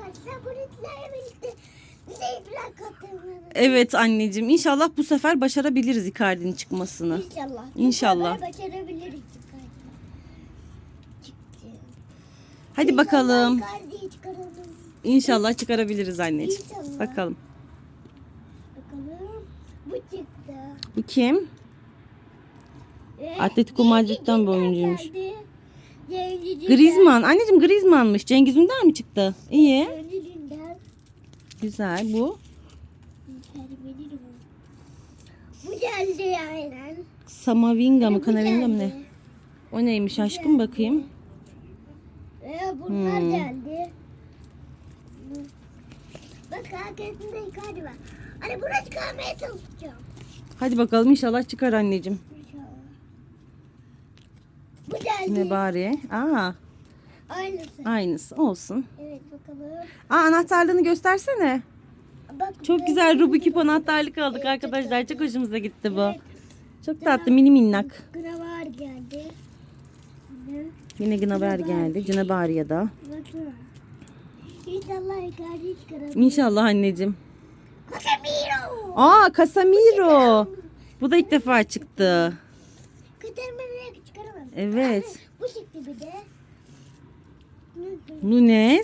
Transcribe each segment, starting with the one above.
arkadaşlar bulutlarla birlikte zeyfler katılmanı. Evet anneciğim inşallah bu sefer başarabiliriz Icardi'nin çıkmasını. İnşallah. İnşallah. Bu sefer başarabiliriz. Hadi bakalım. İnşallah Icardi'yi çıkaralım. İnşallah çıkarabiliriz anneciğim. İnşallah. Bakalım. Bakalım. Bu çıktı. Bu kim? Atletico Madrid'den bir oyuncuymuş. geldi. Griezmann. Anneciğim Griezmann'mış. Cengiz Ünder mi çıktı? İyi. Güzel bu. Bu. Geldi aynen. Samavinga mı? Kanavinga mı ne? O neymiş aşkım bakayım. Ve bunlar Hmm. geldi. Bak arkasında Icardi var. Hani bunu çıkarmaya çalışacağım. Hadi bakalım inşallah çıkar anneciğim. Ne bari? Aa, Aynısı. aynısı olsun. Evet bakalım. Aa anahtarlığını göstersene. Bak, Çok güzel Rubik ip anahtarlık aldık arkadaşlar. Çok hoşumuza gitti bu. Evet. Çok tatlı mini minnak. Gravar geldi. Ne? Yine Gnaber geldi. Canabarya'da. Bakın. İnşallah çıkaralım. İnşallah anneciğim. Casemiro. Aa Casemiro. Bu da ilk defa çıktı. Çıkaramadım. Evet. Bu çıktı bir de. Ne?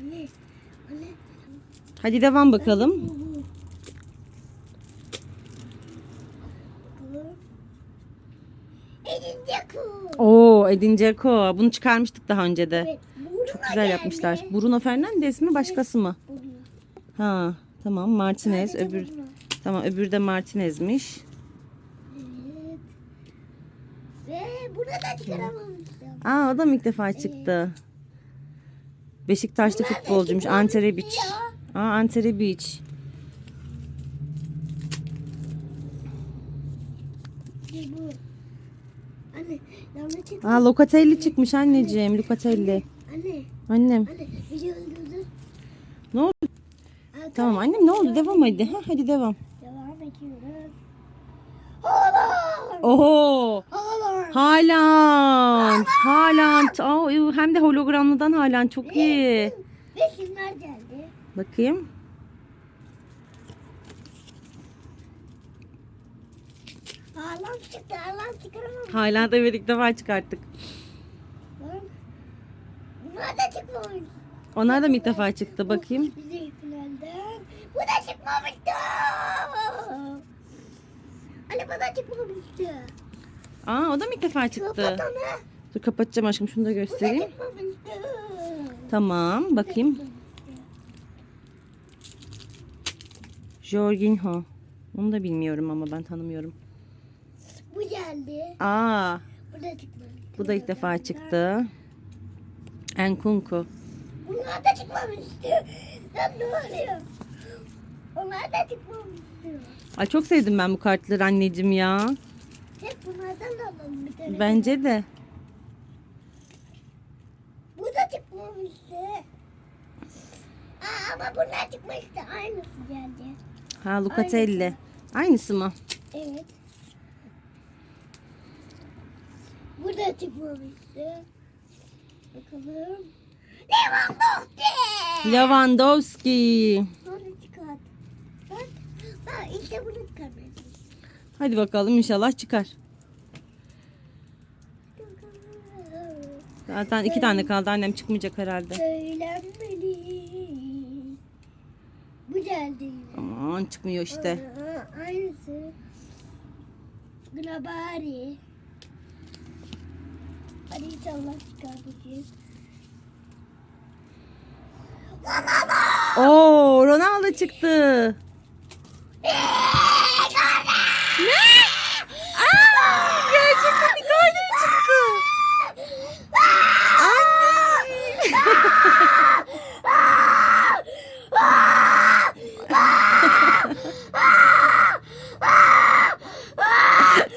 Ne? Hadi devam bakalım. Edin Dzeko. Oo Edin Dzeko. Bunu çıkarmıştık daha önce de. Evet, Bruno Çok güzel geldi. yapmışlar. Bruno Fernandes mi başkası mı? Bruno. Ha tamam Martinez öbür Bruno. tamam öbürü de Martinez'miş. Evet. Bunu da çıkaramamıştım. Aa o da mı ilk defa çıktı? Beşiktaşlı Bunlar futbolcuymuş çıkmamış Ante Rebic. ya. Aa Ante Rebic. İşte bu. Anne. Aa Locatelli çıkmış anneciğim Locatelli. Anne. Annem Anne öldürdü. ne oldu? Arkadaşlar, Tamam annem ne oldu devam hadi. Ha, hadi devam. Devam ediyoruz. Haaland. Oho. Haaland. Haaland. Aa, hem de hologramlıdan Haaland çok iyi. Ve kimler geldi? Bakayım. Haaland çıktı. Haaland çıkaramamış. Haaland evet ilk defa çıkarttık. Bunlar da çıkmamış. Onlar da mı ilk defa çıktı bakayım. Bu da çıkmamıştı. Anne bu da çıkmamıştı. Aa o da mı ilk defa çıktı? Kapat onu. Dur kapatacağım aşkım şunu da göstereyim. Tamam bakayım. Jorginho. Onu da bilmiyorum ama ben tanımıyorum. Bu geldi. Aa Bu da çıkmamıştı. bu da ilk defa çıktı. Enkunku. Bunlar da çıkmamıştı. Lan ne oluyor? Onlar da çıkmamıştı. Ay çok sevdim ben bu kartları anneciğim ya. Hep bunlardan da alalım bir tane. Bence de. Bu da çıkmamıştı. Aa, ama bunlar çıkmıştı. Aynısı geldi. Ha Lucatelli. Aynısı mı? Evet. Bu da çıkmamıştı. Bakalım. Lewandowski. Lewandowski. Sonra çıkart. Bak. Bak işte bunu çıkarmayacağım. Hadi bakalım inşallah çıkar. Zaten iki tane kaldı annem çıkmayacak herhalde. Söylenmeli. Bu geldi yine. Aman çıkmıyor işte. Aa, aynısı. Glabari. Hadi inşallah çıkartacağız. Oo Ronaldo çıktı. ne? Aa, gerçekten Icardi çıktı.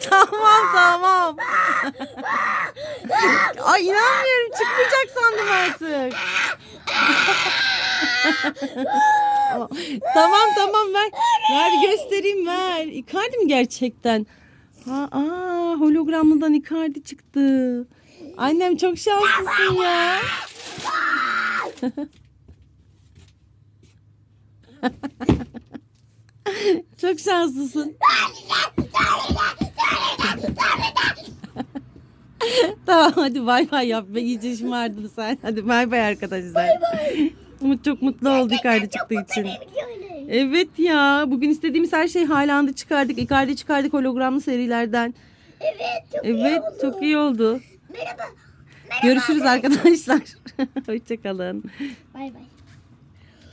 tamam tamam. Ay inanmıyorum çıkmayacak sandım artık. tamam tamam ver. Ver göstereyim ver. Icardi mi gerçekten? Ha, aa, hologramlıdan Icardi çıktı. Annem çok şanslısın ya. Çok şanslısın. Tamam hadi bay bay yap. Be. İyice şımardın sen. Hadi bay bay arkadaşlar. Umut çok mutlu oldu Icardi çıktığı için. Evet ya bugün istediğimiz her şey Haaland'ı çıkardık. Icardi çıkardık hologramlı serilerden. Evet çok iyi Evet oldu. çok iyi oldu. Merhaba. Görüşürüz arkadaşlar. Hoşçakalın. Bay bay.